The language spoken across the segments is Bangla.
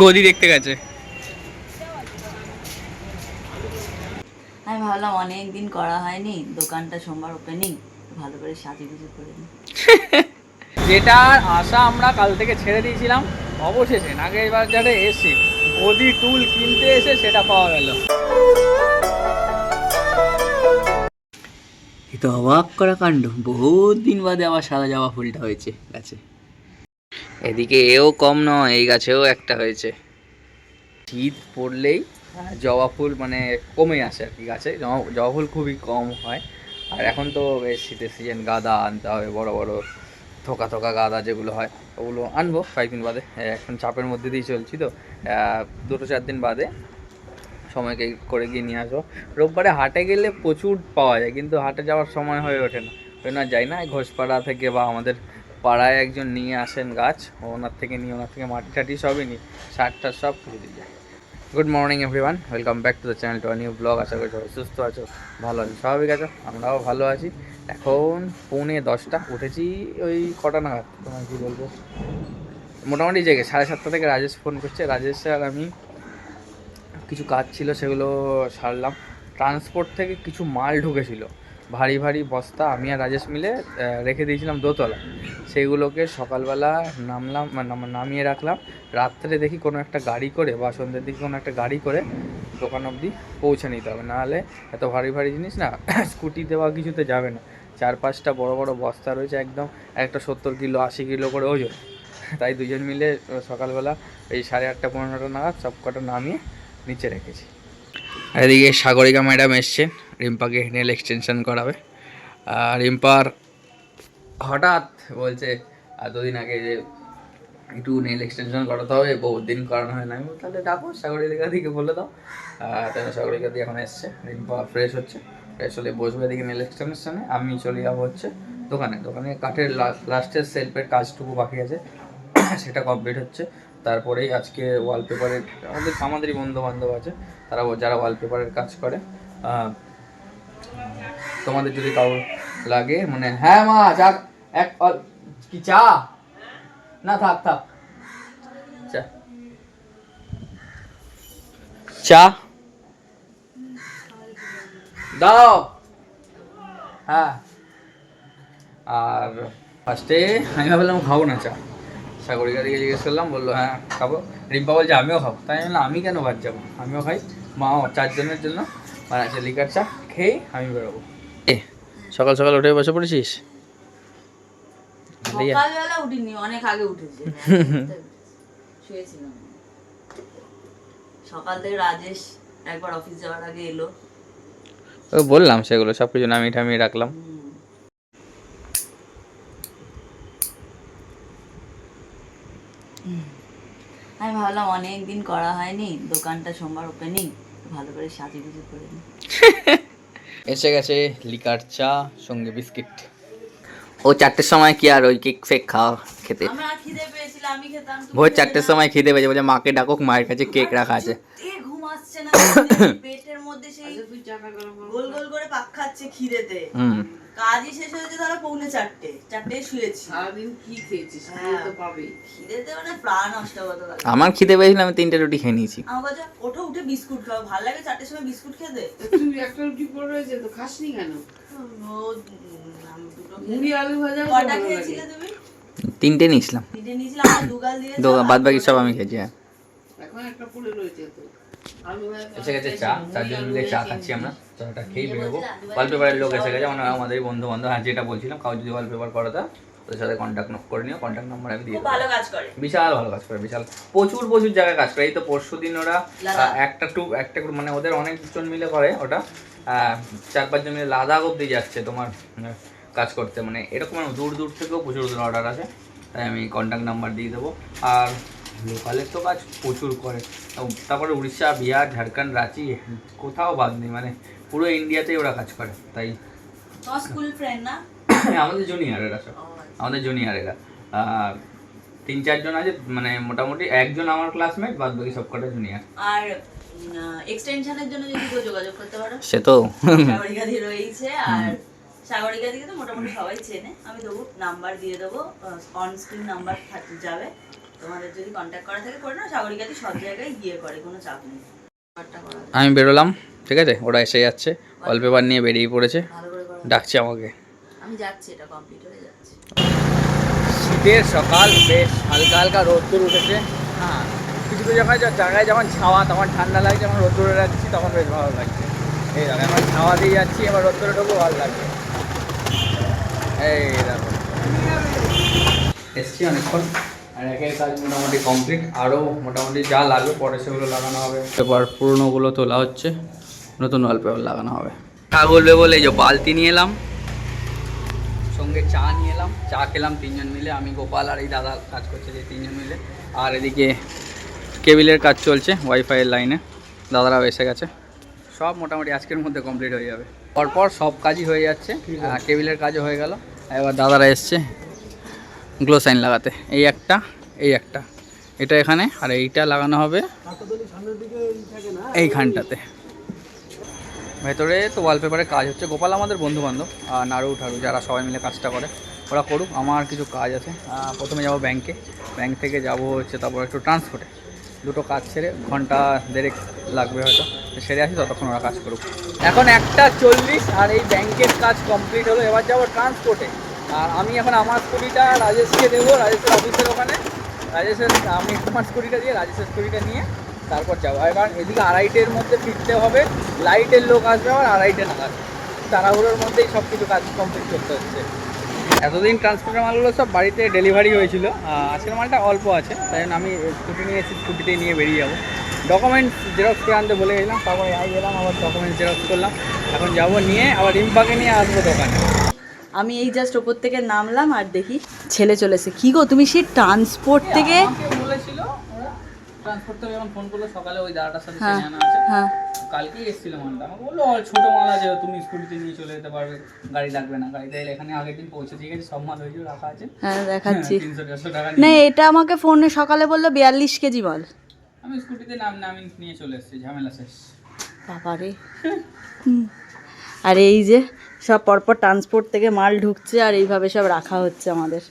গদি দেখতে গেছে। আমি ভাবলাম অনেক দিন করা হয়নি দোকানটা সোমবার ওপেনিং ভালো করে সাজিয়ে গুজে করে যেটার আশা আমরা কাল থেকে ছেড়ে দিয়েছিলাম অবশেষে নাগের বাজারে এসে গদি টুল কিনতে এসে সেটা পাওয়া গেল। এ তো অবাক করা কাণ্ড বহুত দিন বাদে আবার সাদা জবা ফুলটা হয়েছে গাছে। এদিকে এও কম নয়, এই গাছেও একটা হয়েছে। শীত পড়লেই জবা ফুল মানে কমে আসে আর কি গাছে। জবা- ফুল খুবই কম হয়। আর এখন তো বেশ শীতের সিজন গাঁদা আনতে হবে, বড় বড় থোকা থোকা গাঁদা যেগুলো হয়, ওগুলো আনব কয়েকদিন বাদে। এখন চাপের মধ্যে দিয়েই চলছি তো। দুটো, চার দিন বাদে সময়কে করে গিয়ে নিয়ে আসব। রোববারে হাটে গেলে প্রচুর পাওয়া যায়, কিন্তু হাটে যাওয়ার সময় হয়ে ওঠে না। ওই না যাই না ঘোষপাড়া থেকে বা আমাদের পাড়ায় একজন নিয়ে আসেন গাছ, ওনার থেকে নিয়ে, ওনার থেকে মাটি টাটি সবই নিই সার টার সব কিছু দিয়ে যায় good morning everyone welcome back to the channel to new blog আশা করি সবাই সুস্থ আছো, ভালো আছো, স্বাভাবিক আছো, আমরাও ভালো আছি। এখন পৌনে দশটা, উঠেছি ওই কটা নাগাদ তোমার কী বলব? মোটামুটি জেগে, সাড়ে সাতটা থেকে রাজেশ ফোন করছে। রাজেশ আর আমি কিছু কাজ ছিল, সেগুলো সারলাম। ট্রান্সপোর্ট থেকে কিছু মাল ঢুকেছিল। ভারী ভারী বস্তা আমি আর রাজেশ মিলে রেখে দিয়েছিলাম দোতলা। সেইগুলোকে সকালবেলা নামলাম মানে নাম- নামিয়ে রাখলাম। রাত্রে দেখি কোনো একটা গাড়ি করে বা সন্ধ্যের দিকে কোনো একটা গাড়ি করে দোকান অবধি পৌঁছে নিতে হবে। নাহলে এত ভারী ভারী জিনিস না স্কুটিতে বা কিছুতে যাবে না। চার পাঁচটা বড় বড় বস্তা রয়েছে একদম, একটা সত্তর কিলো, আশি কিলো করে ওজন। তাই দুজন মিলে সকালবেলা এই সাড়ে আটটা, পনেরোটা নাগাদ সব কটা নামিয়ে নিচে রেখেছি। আর এদিকে সাগরিকা ম্যাডাম এসছেন, রিম্পাকে নেল এক্সটেনশন করাবে। আর রিম্পার হঠাৎ বলছে, এতদিন আগে যে একটু নেল এক্সটেনশন করাতে হবে, বহুত দিন করানো হয় না আমি তাহলে ডাকো, সাগরিকা দিকে বলে দাও। তাহলে সাগরিকা দিয়ে এখন এসছে, রিম্পা ফ্রেশ হচ্ছে ফ্রেশ হলে বসবে এদিকে নেল এক্সটেনশনে আমি চলে যাব হচ্ছে দোকানে। দোকানে কাঠের লাস্টের সেলফের কাজটুকু বাকি আছে, সেটা কমপ্লিট হচ্ছে। তারপরেই আজকে ওয়ালপেপারের আমাদের আমাদেরই বন্ধু বান্ধব আছে তারা যারা ওয়ালপেপারের কাজ করে। তোমাদের যদি কারোর লাগে মানে হ্যাঁ মা চা এক কি চা? না থাক থাক। চা। চা? দাও। হ্যাঁ। আর ফার্স্টে আমি ভাবলাম খাব না চা। সাগরিকা দিকে জিজ্ঞেস করলাম বলল হ্যাঁ খাব। রিম্পা বলছে আমিও খাব। তাই আমি আমি কেন বাদ যাব? আমিও খাই মাও চারজনের জন্য বানাচ্ছে লিকার চা খেয়ে আমি বেরোবো। এ সকাল সকাল উঠে বসে পড়েছিস? সকালবেলা উঠিনি অনেক আগে উঠেছি। শুয়েছিলাম। সকাল থেকে রাজেশ একবার অফিস যাওয়ার আগে এলো। ও বললাম সেগুলো সব কিছু নামিয়ে টামিয়ে রাখলাম। আমি ভাবলাম অনেক দিন করা হয়নি দোকানটা সোমবার ওপেনিং ভালো করে সাজিয়ে গুজে করে নিই এসে গেছে লিকার চা সঙ্গে বিস্কিট। ও চারটের সময় কি আর ওই কেক ফেক খাওয়া খেতে? আমার খিদে পেয়েছিল আমি খেতাম তুমি ভোর চারটের। সময় খিদে পেয়েছে বলে মাকে ডাকুক মায়ের কাছে কেক রাখা আছে। পেটের মধ্যে সেই গোল গোল করে পাক খাচ্ছে খিদেতে। হুম। কাজই শেষ হয়েছে ধরো পৌনে চারটে। চারটে শুয়েছি। সারাদিন কি খেয়েছিস? হ্যাঁ। তো পাবে। খিদেতে মানে প্রাণ নষ্ট হতো আমার খিদে পেয়েছিল আমি তিনটে রুটি খেয়ে নিয়েছি। আমার কাছে ওঠো উঠে বিস্কুট খাও। ভালো লাগে চারটের সময় বিস্কুট খেতে? তুমি একটা রুটি পড়ে রয়েছে তো খাসনি কেন? মুড়ি আলু ভাজা কটা খেয়েছিলে তুমি? তিনটে নিয়েছিলাম। তিনটে নিয়েছিলাম আমার দুগাল দিয়ে বাদ বাকি সব আমি খেয়েছি হ্যাঁ। এখন একটা পড়ে রয়েছে তো এসে গেছে চা। চারজন মিলে চা খাচ্ছি আমরা। চাটা খেয়ে বেরোবো। ওয়ালপেপারের লোক এসে গেছে। মানে আমাদের বন্ধু বান্ধব হ্যাঁ যেটা বলছিলাম কাউ যদি ওয়ালপেপার করাতে ওদের সাথে কন্ট্যাক্ট করে নিও। কন্ট্যাক্ট নাম্বার আমি দিয়ে দেবো। ভালো কাজ করে। বিশাল ভালো কাজ করে বিশাল। প্রচুর প্রচুর জায়গায় কাজ করে। এই তো পরশু দিন ওরা একটা টু একটা মানে ওদের অনেকজন মিলে করে ওটা। চার পাঁচজন মিলে লাদাখ অব্দি যাচ্ছে তোমার কাজ করতে। মানে এরকম দূর দূর থেকেও প্রচুর দূর অর্ডার আছে তাই আমি কন্ট্যাক্ট নাম্বার দিয়ে দেবো। আর লোকালের তো কাজ প্রচুর করে। তারপরে উড়িষ্যা বিহার ঝাড়খণ্ড রাঁচি কোথাও বাদ নেই মানে পুরো ইন্ডিয়াতেই ওরা কাজ করে তাই। স্কুল ফ্রেন্ড না? আমাদের জুনিয়র এরা সব আমাদের জুনিয়র এরা তিন চারজন আছে মানে মোটামুটি একজন আমার ক্লাসমেট বাদ বাকি সব কটা জুনিয়র আর এক্সটেনশনের জন্য যদি কেউ যোগাযোগ করতে পারো? সে তো। সাগরিকা দিয়ে রয়েছে আর সাগরিকা দিকে তো মোটামুটি সবাই চেনে। আমি দেবো নাম্বার দিয়ে দেবো অন স্ক্রিন নাম্বার যাবে। তোমাদের যদি কন্ট্যাক্ট করা থাকে করে না সাগরিকাতে সব জায়গায় গিয়ে করে কোনো চাপ নেই। ব্যাপারটা করা যায়। আমি বেরোলাম ঠিক আছে? ওরা এসে যাচ্ছে ওয়ালপেপার নিয়ে বেরিয়ে পড়েছে। ডাকছে আমাকে। আমি যাচ্ছি এটা কমপ্লিট হয়ে যাচ্ছে। শীতের সকাল বেশ হালকা হালকা রোদ্দুর উঠেছে। হ্যাঁ কিছু কিছু জায়গায় জায়গায় যখন ছাওয়া তখন ঠান্ডা লাগছে যখন রোদ্দুরে যাচ্ছি তখন বেশ ভালো লাগছে এই দেখো এখন ছাওয়া দিয়ে যাচ্ছি এবার রোদ্দুরে ঢুকবো ভালো লাগছে এই দেখো। এসছি অনেকক্ষণ। আর একের কাজ মোটামুটি কমপ্লিট আরও মোটামুটি যা লাগবে পরে সেগুলো লাগানো হবে। এবার পুরনোগুলো তোলা হচ্ছে। নতুন ওয়ালপেপার লাগানো হবে। তা বলবে বলে এই যে বালতি নিয়ে এলাম। সঙ্গে চা নিয়ে এলাম। চা খেলাম তিনজন মিলে। আমি গোপাল আর এই দাদা কাজ করছে যে তিনজন মিলে। আর এদিকে কেবিলের কাজ চলছে ওয়াইফাইয়ের লাইনে দাদারাও এসে গেছে। সব মোটামুটি আজকের মধ্যে কমপ্লিট হয়ে যাবে। পরপর সব কাজই হয়ে যাচ্ছে। কেবিলের কাজও হয়ে গেল। এবার দাদারা এসছে। গ্লো সাইন লাগাতে। এই একটা এই একটা। এটা এখানে, আর এইটা লাগানো হবে এইখানটাতে। ভেতরে তো ওয়ালপেপারের কাজ হচ্ছে। গোপাল আমাদের বন্ধু বান্ধব আর নাড়ু ঠাড়ু যারা সবাই মিলে কাজটা করে, ওরা করুক, আমার কিছু কাজ আছে। প্রথমে যাব ব্যাংকে ব্যাংক থেকে যাব হচ্ছে তারপর একটু ট্রান্সপোর্টে দুটো কাজ সেরে ঘণ্টা দেড়েক লাগবে হয়তো। সেরে আসি, ততক্ষণ ওরা কাজ করুক। এখন একটা চল্লিশ, আর এই ব্যাংকের কাজ কমপ্লিট হলো। এবার যাব ট্রান্সপোর্টে আর আমি এখন আমার স্কুটিটা রাজেশকে দেবো, রাজেশের অফিসের ওখানে। রাজেশের, আমি আমার স্কুটিটা দিয়ে রাজেশের স্কুটিটা নিয়ে তারপর যাব। এবার এদিকে আড়াইটের মধ্যে ফিরতে হবে। লাইটের লোক আসবে আবার আড়াইটে নাগাদ। তাড়াহুড়োর মধ্যেই সব কিছু কাজ কমপ্লিট করতে হচ্ছে। এতদিন ট্রান্সপোর্টের মালগুলো সব বাড়িতে ডেলিভারি হয়েছিল। আজকের মালটা অল্প আছে, তাই জন্য আমি স্কুটি নিয়ে এসে স্কুটিতেই নিয়ে বেরিয়ে যাব। ডকুমেন্টস জেরক্স করে আনতে বলে গেলাম তারপরে আই গেলাম আবার ডকুমেন্টস জেরক্স করলাম। এখন যাব নিয়ে আবার রিম্পাকে নিয়ে আসব দোকানে। আমি এই জাস্ট ওপর থেকে নামলাম আর দেখি ছেলে চলেছে। কি গো তুমি সেই ট্রান্সপোর্ট থেকে? আমাকে বলেছিল ট্রান্সপোর্ট থেকে যখন ফোন করল সকালে ওই দাদাটার সাথে হ্যাঁ আছে। হ্যাঁ। কালকেই এসেছিল মালটা আমাকে বলল "ও, মাল আছে তুমি স্কুটিতে নিয়ে চলে যেতে পারবে। গাড়ি লাগবে না গাড়িতে এখানে আগের দিন পৌঁছে দিয়ে গেছে সব মাল রাখা আছে। হ্যাঁ দেখাচ্ছি। তিনশো চারশো টাকা না এটা আমাকে ফোনে সকালে বলল বিয়াল্লিশ কেজি মাল। আমি স্কুটিতে নাম নামি নিয়ে চলে এসেছি ঝামেলা শেষ। বাবারে। আর এই যে সব পরপর ট্রান্সপোর্ট থেকে মাল ঢুকছে আর এইভাবে সব রাখা হচ্ছে আমাদের।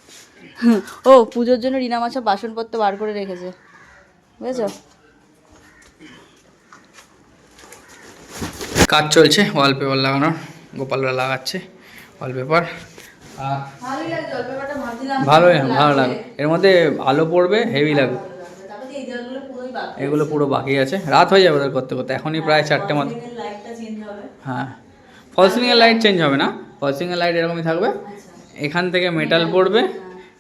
ও পুজোর জন্য রিনা মাছ সব বাসনপত্র বার করে রেখেছে। বুঝেছ? কাজ চলছে ওয়ালপেপার লাগানোর গোপালরা লাগাচ্ছে ওয়ালপেপার আর ভালোই ভালো ভালো লাগে এর মধ্যে আলো পড়বে হেভি লাগবে। এগুলো পুরো বাকি আছে। রাত হয়ে যাবে ওদের করতে করতে এখনই প্রায় চারটে মতো লাইটটা ফলসিংয়ের লাইট চেঞ্জ হবে না। ফলসিংয়ের লাইট এরকমই থাকবে। এখান থেকে মেটাল পড়বে।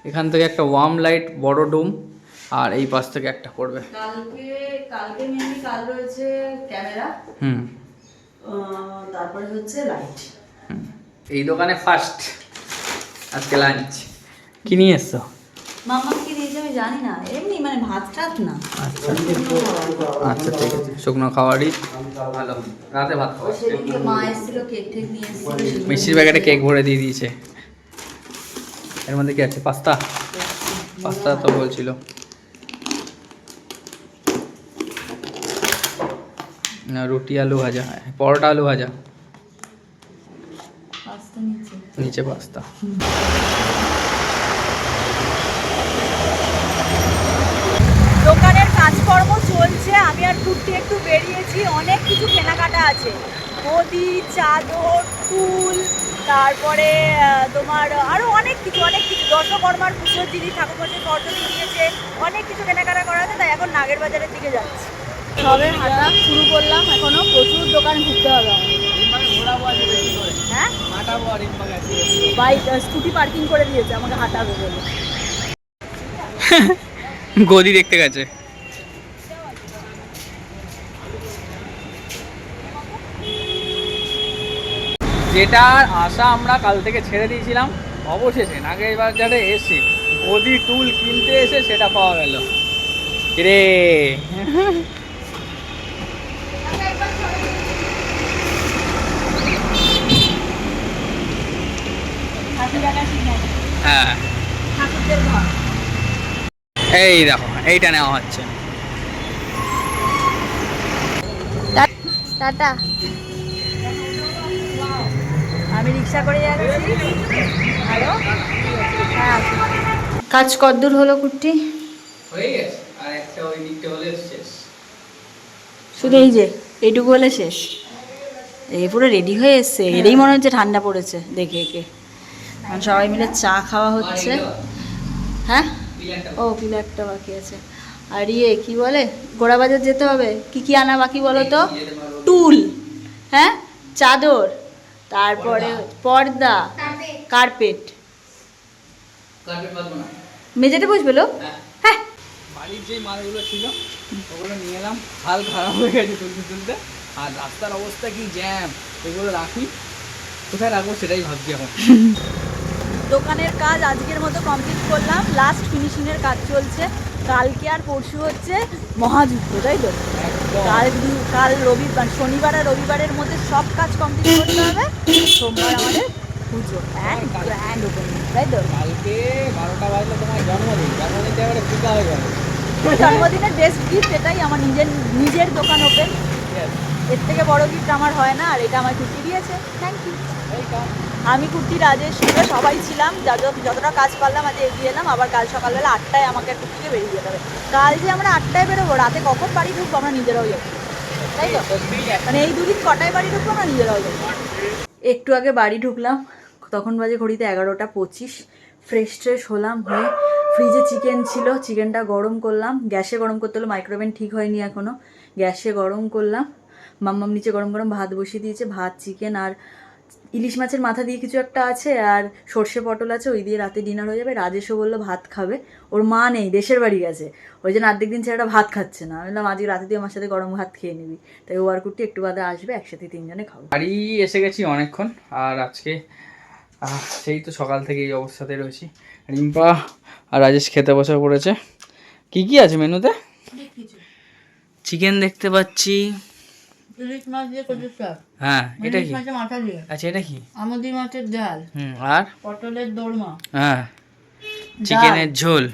এখান থেকে একটা ওয়ার্ম লাইট বড় ডুম আর এই পাশ থেকে একটা পড়বে। কালকে কালকে মেনলি কাল রয়েছে ক্যামেরা হুম। তারপরে হচ্ছে লাইট এই দোকানে ফার্স্ট আজকে লাঞ্চ কি নিয়ে এসছো? মামা কি জানি না এমনি মানে ভাত টাত না। আচ্ছা। আচ্ছা ঠিক আছে। শুকনো খাবারই ভালো। রাতে ভাত খাওয়া। মা এসেছিল কেক টেক নিয়ে এসেছিল মিষ্টির প্যাকেটে কেক ভরে দিয়ে দিয়েছে। এর মধ্যে কি আছে? পাস্তা? পাস্তা তো বলছিল। না রুটি আলু ভাজা। পরোটা আলু ভাজা। নিচে। পাস্তা দোকানের কাজকর্ম চলছে আমি আর ঘুরতে একটু বেরিয়েছি অনেক কিছু কেনাকাটা আছে। গদি চাদর টুল তারপরে তোমার আরও অনেক কিছু অনেক কিছু। দশকর্মার পুজোর জিনিস ঠাকুর পাশের পর্যটন দিয়েছে অনেক কিছু কেনাকাটা করা আছে তাই এখন নাগের বাজারের দিকে যাচ্ছি। সবে হাঁটা শুরু করলাম এখনও প্রচুর দোকান ঘুরতে হবে। হ্যাঁ? বাইক স্কুটি পার্কিং করে দিয়েছে আমাকে হাঁটাবে বলে। গদি দেখতে গেছে। যেটার আশা আমরা কাল থেকে ছেড়ে দিয়েছিলাম, অবশেষে নাগের বাজারে এসে গদি টুল কিনতে এসে সেটা পাওয়া গেল। রে হ্যাঁ। এই দেখো, এইটা নেওয়া হচ্ছে। টাটা। আমি রিক্সা করে যাচ্ছি। হ্যালো? হ্যাঁ। কাজ কদ্দূর হলো কুর্তি হয়ে গেছে। আর একটা ওই দিকটা হলে শেষ। শুধু এই যে এইটুকু হলে শেষ? এই পুরো রেডি হয়ে এসছে। এরই মনে হচ্ছে ঠান্ডা পড়েছে দেখে একে। এখন সবাই মিলে চা খাওয়া হচ্ছে। হ্যাঁ? ও পিলারটা বাকি আছে। আর ইয়ে কি বলে? গোড়াবাজার যেতে হবে। কি কি আনা বাকি বলো তো? টুল। হ্যাঁ? চাদর। তারপরে পর্দা কার্পেট মেঝেতে বসবে লোক? হ্যাঁ। হ্যাঁ। বাড়ির যে মালগুলো ছিল ওগুলো নিয়ে এলাম। হাল খারাপ হয়ে গেছে তুলতে তুলতে। আর রাস্তার অবস্থা কি জ্যাম এগুলো রাখি। কোথায় রাখব সেটাই ভাবছি এখন। দোকানের কাজ আজকের মতো কমপ্লিট করলাম। লাস্ট ফিনিশিংয়ের কাজ চলছে। কালকে আর পরশু হচ্ছে মহাযুদ্ধ তাই তো? কাল কাল রবিবার শনিবার আর রবিবারের মধ্যে সব কাজ কমপ্লিট করতে হবে। সোমবার আমাদের পুজো। হ্যাঁ গ্র্যান্ড ওপেনিং তাই তো? কালকে বারোটা বাজলে তোমার জন্মদিন। জন্মদিনটা এবারে পূজা হয়ে যাবে। জন্মদিনের বেস্ট গিফট এটাই আমার নিজের নিজের দোকান ওপেন এর থেকে বড় গিফট আমার হয় না, আর এটা আমার কুর্তি দিয়েছে। থ্যাংক ইউ আমি কুর্তি, রাজেশ সুরে সবাই ছিলাম। যত- যতটা কাজ পারলাম, আজ এগিয়ে এলাম। আবার কাল সকালবেলা আটটায় আমাকে কুর্তি থেকে বেরিয়ে যেতে হবে। কাল যে আমরা আটটায় বেরোবো, রাতে কখন বাড়ি ঢুকবো আমরা নিজেরাও যাব তাই তো? মানে এই দুদিন কটায় বাড়ি ঢুকবো আমরা নিজেরাও যাব একটু আগে বাড়ি ঢুকলাম, তখন বাজে ঘড়িতে এগারোটা পঁচিশ। ফ্রেশ ট্রেশ হলাম, হয়ে ফ্রিজে চিকেন ছিল। চিকেনটা গরম করলাম। গ্যাসে গরম করতে হলো মাইক্রোওভেন ঠিক হয়নি এখনও গ্যাসে গরম করলাম। মাম্মাম নিচে গরম গরম ভাত বসিয়ে দিয়েছে ভাত চিকেন আর ইলিশ মাছের মাথা দিয়ে কিছু একটা আছে আর সর্ষে পটল আছে ওই দিয়ে রাতে ডিনার হয়ে যাবে। রাজেশও বলল ভাত খাবে। ওর মা নেই দেশের বাড়ি গেছে। ওই জন্য অর্ধেক দিন ছেলেটা ভাত খাচ্ছে না। আমি বললাম আজকে রাতে দিয়ে আমার সাথে গরম ভাত খেয়ে নিবি। তাই ও আর কুটি একটু বাদে আসবে একসাথে তিনজনে খাব। বাড়ি এসে গেছি অনেকক্ষণ আর আজকে সেই তো সকাল থেকে এই অবস্থাতে রয়েছি। রিম্পা আর রাজেশ খেতে বসে পড়েছে। কি কি আছে মেনুতে? চিকেন দেখতে পাচ্ছি। ইলিশ মাছ দিয়ে কচু শাক। হ্যাঁ এটা কি? মাছের মাথা দিয়ে। আচ্ছা এটা কি? আমুদি মাছের ডাল। হুম আর? পটলের দোরমা। হ্যাঁ। চিকেনের ঝোল।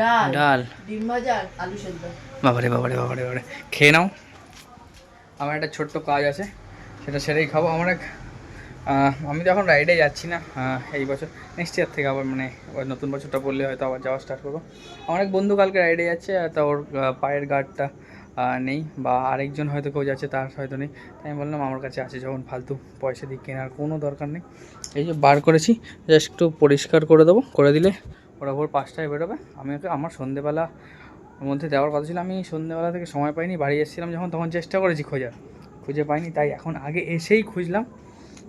ডাল। ডাল। ডিম ভাজা আলু সেদ্ধ। বাবারে বাবারে বাবারে বাবারে। খেয়ে নাও। আমার একটা ছোট্ট কাজ আছে সেটা সেরেই খাব। আমার এক আমি তো এখন রাইডে যাচ্ছি না এই বছর। নেক্সট ইয়ার থেকে আবার মানে নতুন বছরটা পড়লে হয়তো আবার যাওয়া স্টার্ট করব। আমার এক বন্ধু কালকে রাইডে যাচ্ছে তা ওর পায়ের গার্ডটা নেই বা আরেকজন হয়তো কেউ যাচ্ছে, তার হয়তো নেই। তাই আমি বললাম, আমার কাছে আছে, যখন ফালতু পয়সা দিয়ে কেনার কোনো দরকার নেই। এই যে বার করেছি, জাস্ট একটু পরিষ্কার করে দেবো, করে দিলে ওরা ভোর পাঁচটায় বেরোবে। আমি ওকে, আমার সন্ধেবেলা মধ্যে দেওয়ার কথা ছিল, আমি সন্ধ্যেবেলা থেকে সময় পাইনি, বাড়ি এসেছিলাম যখন, তখন চেষ্টা করেছি খোঁজার। খুঁজে পাইনি, তাই এখন আগে এসেই খুঁজলাম।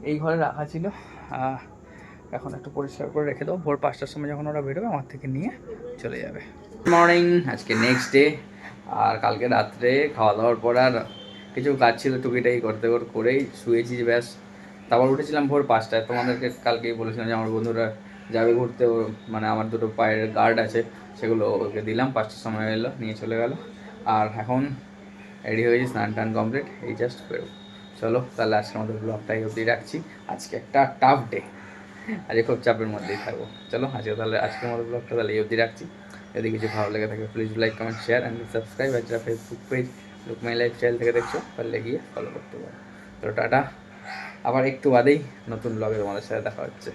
এই ঘরে রাখা ছিল। এখন একটু পরিষ্কার করে রেখে দেবো। ভোর পাঁচটার সময় যখন ওরা বেরোবে, আমার থেকে নিয়ে চলে যাবে। মর্নিং আজকে নেক্সট ডে আর কালকে রাত্রে খাওয়া দাওয়ার পর আর কিছু কাজ ছিল টুকিটাই করতে করতে করেই শুয়েছি, ব্যাস। তারপর উঠেছিলাম ভোর পাঁচটায়। তোমাদেরকে কালকেই বলেছিলাম যে, আমার বন্ধুরা যাবে ঘুরতে মানে আমার দুটো পায়ের গার্ড আছে, সেগুলো ওকে দিলাম। পাঁচটার সময় এলো, নিয়ে চলে গেল। আর এখন রেডি হয়েছি স্নান টান কমপ্লিট এই জাস্ট বেরোবো। চলো, তাহলে আজকের মতো ব্লগটাই অবধি রাখছি। আজকে একটা টাফ ডে আজকে খুব চাপের মধ্যেই থাকব। চলো, আজকে তাহলে, আজকের মতো ব্লগটা তাহলে এই অবধি রাখছি। যদি কিছু ভালো লেগে থাকে please like comment share and subscribe আর যারা Facebook page look my lifestyle থেকে দেখছ পারলে গিয়ে ফলো করতে পারো। তো টাটা। আবার একটু বাদেই নতুন ব্লগে তোমাদের সাথে দেখা হচ্ছে।